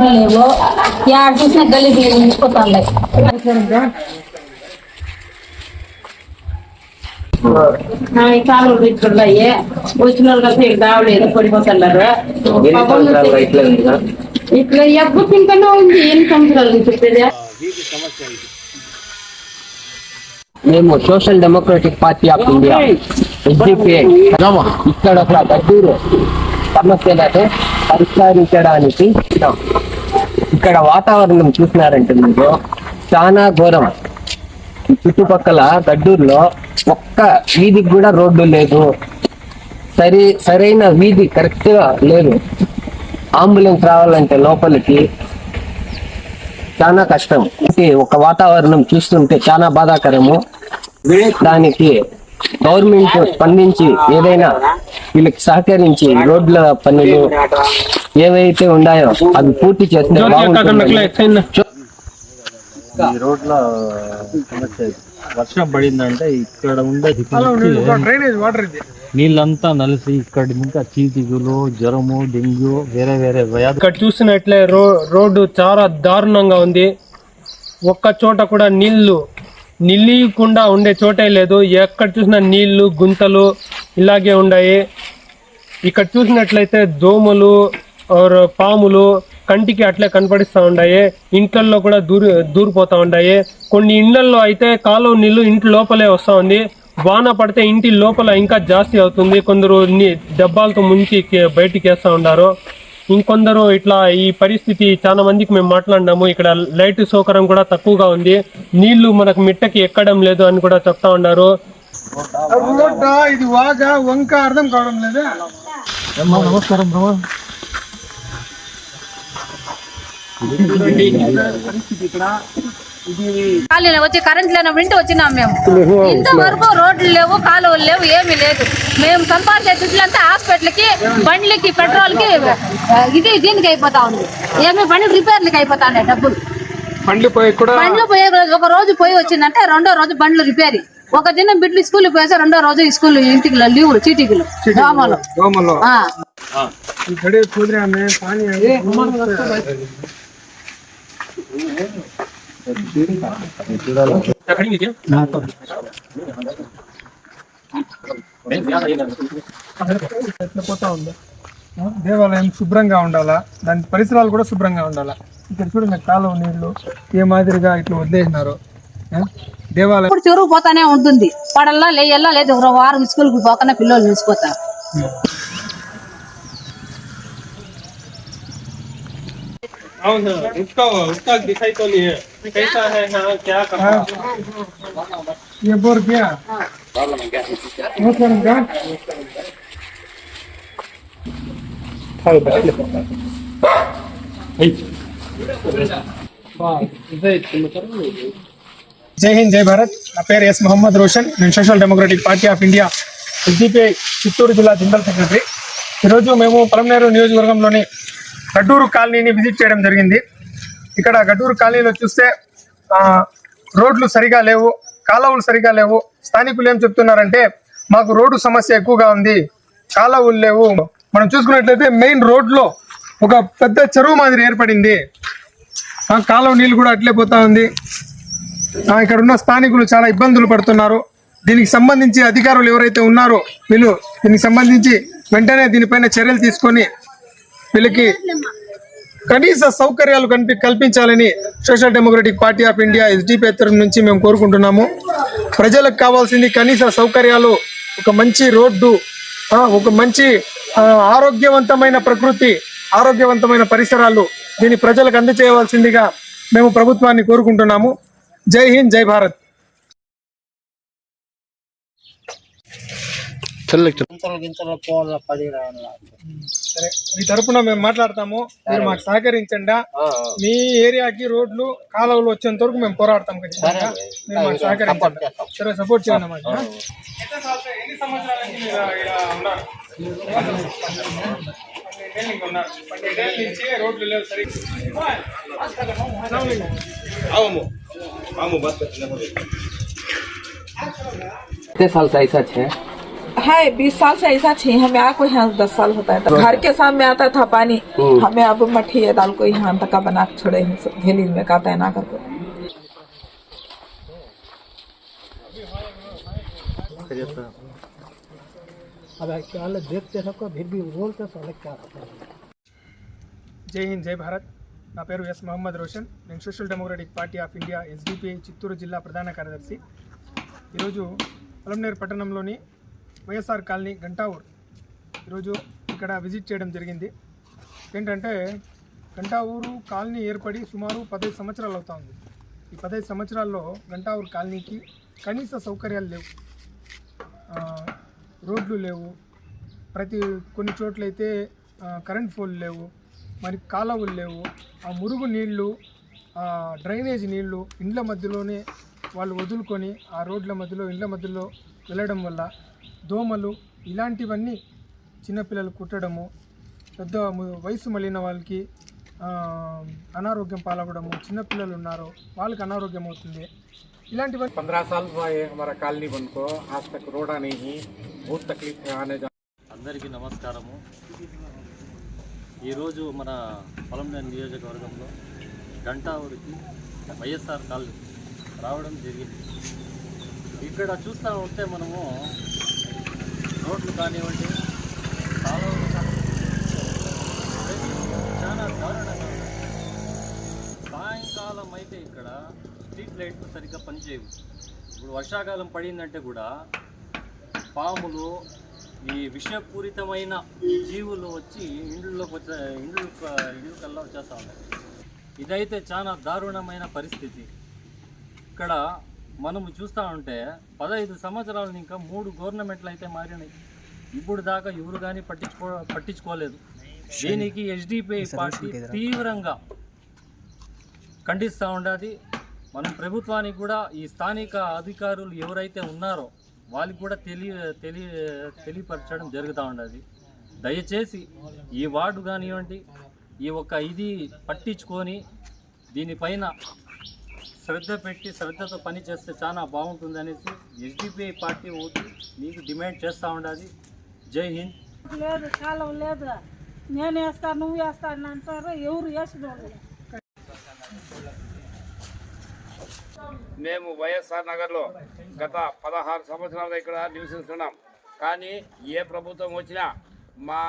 రోడ్లు లేవు యాడ చూసిన గలీజ్ నిలిచిపోతాయి ఈ కాలువలు ఇట్లున్నాయి వచ్చిన వాళ్ళు కలిసి ఇక్కడ దావలేదు పడిపోతున్నారు ఎన్ని సంవత్సరాలుగా ఇట్లా ఉందా? ఇట్లా ఎప్పుడు తింటూనే ఉంది ఎన్ని సంవత్సరాలు నుంచి చెప్పేది మేము social democratic party of India SDPI ఇక్కడ ఒక గడ్డూరు సమస్యలను పరిష్కరించడానికి వచ్చాం. ఇక్కడ వాతావరణం చూసినారంటే మీరు చాలా ఘోరం. చుట్టుపక్కల గడ్డూరులో ఒక్క వీధికి కూడా రోడ్డు లేదు. సరి సరైన వీధి కరెక్ట్గా లేదు. అంబులెన్స్ రావాలంటే లోపలికి చాలా కష్టం. ఇది ఒక వాతావరణం చూస్తుంటే చాలా బాధాకరము. దానికి గవర్నమెంట్ స్పందించి ఏదైనా వీళ్ళకి సహకరించి రోడ్ల పనులు ఏవైతే ఉన్నాయో అవి పూర్తి చేస్తే ఈ రోడ్ల సమస్య. వర్షం పడిందంటే ఇక్కడ ఉండే నీళ్ళంతా నలిసి ఇక్కడి ఇంకా చీతిగులు జ్వరము డెంగ్యూ వేరే వేరే ఇక్కడ చూసినట్లే రో రోడ్డు చాలా దారుణంగా ఉంది. ఒక్క చోట కూడా నీళ్ళు నిలియకుండా ఉండే చోటే లేదు. ఎక్కడ చూసినా నీళ్ళు గుంతలు ఇలాగే ఉన్నాయి ఇక్కడ చూసినట్లయితే దోమలు ఆర్ పాములు కంటికి అట్లే కనపడిస్తూ ఉన్నాయి ఇంట్లల్లో కూడా దూరి దూరిపోతా ఉన్నాయి కొన్ని ఇండ్లల్లో అయితే కాలువ నీళ్ళు ఇంటి లోపలే వస్తూ ఉంది. వాన పడితే ఇంటి లోపల ఇంకా జాస్తి అవుతుంది. కొందరు ని- డబ్బాలతో ముంచి బయటికి వేస్తూ ఉన్నారు ఇంకొందరు ఇట్లా ఈ పరిస్థితి చాలా మందికి మేము మాట్లాడినాము. ఇక్కడ లైట్ సౌకర్యం కూడా తక్కువగా ఉంది. నీళ్ళు మనకు మిట్టకి ఎక్కడం లేదు అని కూడా చెప్తా ఉన్నారు. ఇది వాగ వంక అర్థం కావడం లేదా? అమ్మా, నమస్కారం బ్రహ్మ ఖాళీలో వచ్చి కరెంట్ లేనప్పుడు ఇంటి వచ్చినాం మేము. ఇంతవరకు రోడ్లు లేవు కాలువలు లేవు ఏమీ లేదు. మేము సంపాదించే హాస్పిటల్కి బండ్లకి పెట్రోల్కి ఆ, ఇది దీనికి అయిపోతా ఉంది. ఏమి బండ్లు రిపేర్లకి అయిపోతా ఉన్నాయి డబ్బులు. బండ్లు పోయి కూడా బండ్లు పోయే ఒక రోజు పోయి వచ్చిందంటే రెండో రోజు బండ్లు రిపేర్. ఒక దినం బిడ్డలు స్కూల్ పోయేసా రెండో రోజు స్కూల్ ఇంటికి లీవులు చీటీకులు దోమలు. దోమలో. ఆ. ఈ గడి కూతురే ఆమె పానీ అది. ఎట్లా పోతా ఉంది ఆ, దేవాలయం శుభ్రంగా ఉండాలా దాని పరిసరాలు కూడా శుభ్రంగా ఉండాలా ఇక్కడ చూడండి కాలువ నీళ్లు ఏ మాదిరిగా ఇట్లా వదిలేసినారు ఆ, దేవాలయం ఇప్పుడు చెరువు పోతానే ఉంటుంది పడల్లా లేయల్లా లేదు ఒక వారం స్కూల్కి పోకనే పిల్లలు నిలిచిపోతారు उसका उसका दिखाई तो नहीं है कैसा है हाँ क्या करना జై హింద్ జై భారత్ నా పేరు ఎస్ మొహమ్మద్ రోషన్. నేను social democratic party of India SDPI Chittoor జిల్లా జనరల్ సెక్రటరీ. ఈరోజు మేము పొలంనేరు నియోజకవర్గంలోని గడ్డూరు కాలనీని విజిట్ చేయడం జరిగింది. ఇక్కడ గడ్డూరు కాలనీలో చూస్తే రోడ్లు సరిగా లేవు. కాలువలు సరిగా లేవు. స్థానికులు ఏం చెప్తున్నారంటే మాకు రోడ్డు సమస్య ఎక్కువగా ఉంది కాలువలు లేవు. మనం చూసుకున్నట్లయితే మెయిన్ రోడ్లో ఒక పెద్ద చెరువు మాదిరి ఏర్పడింది. ఆ, కాలువ నీళ్ళు కూడా అట్లే పోతా ఉంది. ఇక్కడ ఉన్న స్థానికులు చాలా ఇబ్బందులు పడుతున్నారు. దీనికి సంబంధించి అధికారులు ఎవరైతే ఉన్నారో వీళ్ళు దీనికి సంబంధించి వెంటనే దీనిపైన చర్యలు తీసుకొని వీళ్ళకి కనీస సౌకర్యాలు కల్పి కల్పించాలని social democratic party of India SDP తరఫు నుంచి మేము కోరుకుంటున్నాము. ప్రజలకు కావాల్సింది కనీస సౌకర్యాలు ఒక మంచి రోడ్డు ఒక మంచి ఆరోగ్యవంతమైన ప్రకృతి ఆరోగ్యవంతమైన పరిసరాలు దీన్ని ప్రజలకు అందజేయవలసిందిగా మేము ప్రభుత్వాన్ని కోరుకుంటున్నాము. జై హింద్ జై భారత్. సరే మీ తరపున మేము మాట్లాడతాము మీరు మాకు సహకరించండి మీ ఏరియాకి రోడ్లు కాలువలు వచ్చేంత వరకు మేము పోరాడతాం ఖచ్చితంగా మీరు మాకు సహకరించండి సరే సపోర్ట్ చేయండి మాకు ఎన్ని సంవత్సరాల నుంచి మీరు ఈడ ఉన్నారు? పన్నెండేళ్ళు ఇంకా ఉన్నారు. పన్నెండేళ్ళ నుంచి రోడ్లు లేవు సరిగ్గా. कितने साल से ऐसा है है बीस साल से ऐसा छे हमें आ को यहाँ दस साल होता है तो घर के सामने आता था पानी हमें अब मट्टी है दाल को यहाँ तक का बना के छोड़े हैं सब थैली में कहता है ना करके జై హింద్ జై భారత్ నా పేరు ఎస్ మహమ్మద్ రోషన్ నేను social democratic party of India SDPI Chittoor జిల్లా ప్రధాన కార్యదర్శి ఈరోజు పొలంనేరు పట్టణంలోని వైఎస్ఆర్ కాలనీ గంటావూర్. ఈరోజు ఇక్కడ విజిట్ చేయడం జరిగింది. ఏంటంటే గంటావూరు కాలనీ ఏర్పడి సుమారు పదహైదు సంవత్సరాలు అవుతా ఉంది ఈ పదహైదు సంవత్సరాల్లో గంటావూరు కాలనీకి కనీస సౌకర్యాలు లేవు. రోడ్లు లేవు. ప్రతి కొన్ని చోట్లయితే కరెంట్ ఫోన్లు లేవు. మరి కాలువలు లేవు. ఆ మురుగు నీళ్ళు ఆ డ్రైనేజ్ నీళ్ళు ఇండ్ల మధ్యలోనే వాళ్ళు వదులుకొని ఆ రోడ్ల మధ్యలో ఇండ్ల మధ్యలో వెళ్ళడం వల్ల దోమలు ఇలాంటివన్నీ చిన్నపిల్లలు కుట్టడము పెద్ద ము- వయసు మళ్ళిన వాళ్ళకి ఆ, అనారోగ్యం పాలవడము చిన్నపిల్లలు ఉన్నారు వాళ్ళకి అనారోగ్యం అవుతుంది ఇలాంటివన్నీ पंद्रह साल हुआ है हमारा कॉलोनी बन को आज तक रोड़ा नहीं है बहुत तकलीफ है आने जाने అందరికీ నమస్కారము ఈరోజు మన పొలంనేని నియోజకవర్గంలో గంటావురికి వైఎస్ఆర్ కాలనీ రావడం జరిగింది ఇక్కడ చూస్తూ ఉంటే మనము రోడ్లు కానివ్వండి కాలువలు చాలా దారుణంగా సాయంకాలం అయితే ఇక్కడ స్ట్రీట్ లైట్లు సరిగ్గా పనిచేయవు. ఇప్పుడు వర్షాకాలం పడిందంటే కూడా పాములు ఈ విషపూరితమైన జీవులు వచ్చి ఇండ్లలోకి వచ్చే ఇండ్లు ఇండ్ల కల్లా వచ్చేస్తా ఉన్నాయి. ఇదైతే చాలా దారుణమైన పరిస్థితి. ఇక్కడ మనము చూస్తూ ఉంటే పదహైదు సంవత్సరాలు ఇంకా మూడు గవర్నమెంట్లు అయితే మారినాయి. ఇప్పుడు దాకా ఎవరు కానీ పట్టించుకో పట్టించుకోలేదు. దీనికి ఎస్డిపిఐ పార్టీ తీవ్రంగా ఖండిస్తూ ఉండాలి మనం ప్రభుత్వానికి కూడా ఈ స్థానిక అధికారులు ఎవరైతే ఉన్నారో వాళ్ళకి కూడా తెలియ తెలియ తెలియపరచడం జరుగుతూ ఉండదు. దయచేసి ఈ వార్డు కానివ్వండి ఈ ఒక్క ఇది పట్టించుకొని దీనిపైన శ్రద్ధ పెట్టి శ్రద్ధతో పని చేస్తే చాలా బాగుంటుంది అనేసి ఎస్డిపిఐ పార్టీ ఓటు మీకు డిమాండ్ చేస్తూ ఉండాలి. జై హింద్. లేదు కాలం లేదు. నేను వేస్తా నువ్వు వేస్తా అని అంటారు. ఎవరు వేసిన మేము వైఎస్ఆర్ నగర్లో గత పదహారు సంవత్సరాలుగా ఇక్కడ నివసిస్తున్నాం. కానీ ఏ ప్రభుత్వం వచ్చినా మా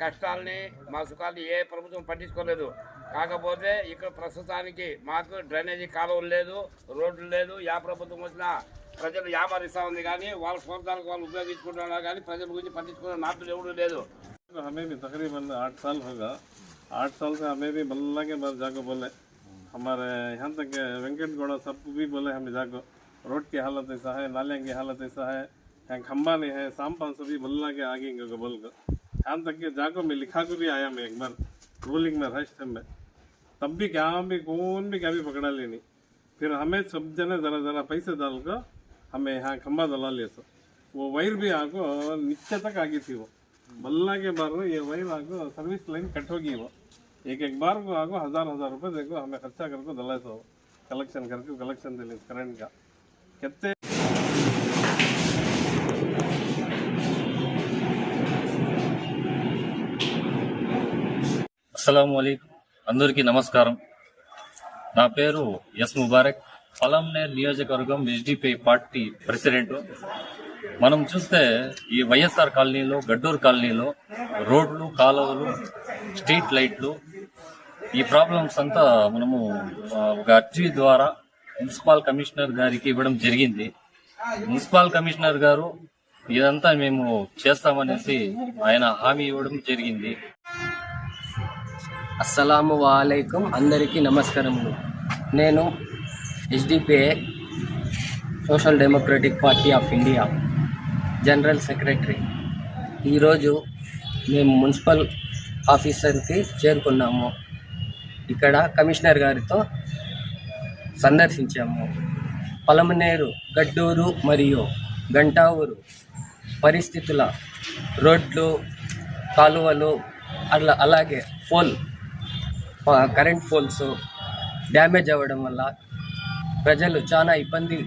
కష్టాలని మా సుఖాలని ఏ ప్రభుత్వం పట్టించుకోలేదు. కాకపోతే ఇక్కడ ప్రస్తుతానికి మాకు డ్రైనేజీ కాలువలు లేదు రోడ్లు లేదు ఏ ప్రభుత్వం వచ్చినా ప్రజలు వ్యాపారిస్తూ ఉంది కానీ వాళ్ళ స్వార్థాలకు వాళ్ళు ఉపయోగించుకుంటున్నారు కానీ ప్రజల గురించి పట్టించుకునే నాటులు ఎవరు లేదు हमें भी तकरीबन आठ साल होगा आठ साल से हमें भी बल्ला के बाद जाको बोले हमारे यहाँ तक के वेंकट गौड़ा सब भी बोले हमें जाको रोड की हालत ऐसा है नालियाँ की हालत ऐसा है यहाँ खम्बा नहीं है सांपा सभी बल्ला के आगे को बोल कर यहाँ तक के जाको मैं लिखा को भी आया मैं एक बार रूलिंग में राष्ट्र में तब भी क्या भी कौन भी क्या भी पकड़ा लेनी फिर हमें सब जने ज़रा ज़रा पैसे डाल कर हमें यहाँ खम्बा दला लिया सो वो वायर भी आको नीचे तक आ गई थी वो बल्ला के बार ये वायर आको सर्विस लाइन कट होगी वो एक एक बार को आको हजार हजार रुपए देखो हमें खर्चा करके दला सो कलेक्शन करके कलेक्शन दिले करंट का कितने అస్సలం అందరికీ నమస్కారం. నా పేరు ఎస్ ముబారక్. పలంనేర్ నియోజకవర్గం ఎస్డిపిఐ పార్టీ ప్రెసిడెంట్. మనం చూస్తే ఈ వైఎస్ఆర్ కాలనీలో గడ్డూరు కాలనీలో రోడ్లు కాలువలు స్ట్రీట్ లైట్లు ఈ ప్రాబ్లమ్స్ అంతా మనము ఒక అర్జీ ద్వారా మున్సిపల్ కమిషనర్ గారికి ఇవ్వడం జరిగింది. మున్సిపల్ కమిషనర్ గారు ఇదంతా మేము చేస్తామనేసి ఆయన హామీ ఇవ్వడం జరిగింది. అస్సలాము వాలైకుం. అందరికీ నమస్కారములు. నేను హెచ్డిపిఏ social democratic party of India general secretary. ఈరోజు మేము మున్సిపల్ ఆఫీసర్కి చేరుకున్నాము. ఇక్కడ కమిషనర్ గారితో సందర్శించాము. పలమనేరు గడ్డూరు మరియు గంటావూరు పరిస్థితుల రోడ్లు కాలువలు అలా అలాగే ఫోల్ కరెంట్ పోల్స్ డ్యామేజ్ అవ్వడం వల్ల ప్రజలు చాలా ఇబ్బంది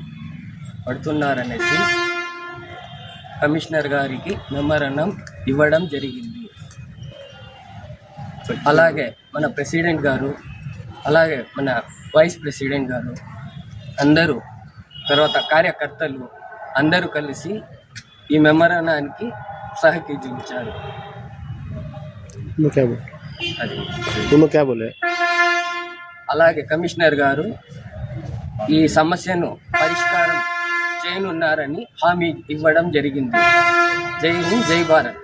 పడుతున్నారనేసి కమిషనర్ గారికి మెమరణం ఇవ్వడం జరిగింది. అలాగే మన ప్రెసిడెంట్ గారు అలాగే మన వైస్ ప్రెసిడెంట్ గారు అందరూ తర్వాత కార్యకర్తలు అందరూ కలిసి ఈ మెమరణానికి సహకరించారు. అది అలాగే కమిషనర్ గారు ఈ సమస్యను పరిష్కారం చేయనున్నారని హామీ ఇవ్వడం జరిగింది. జై హింద్ జై భారత్.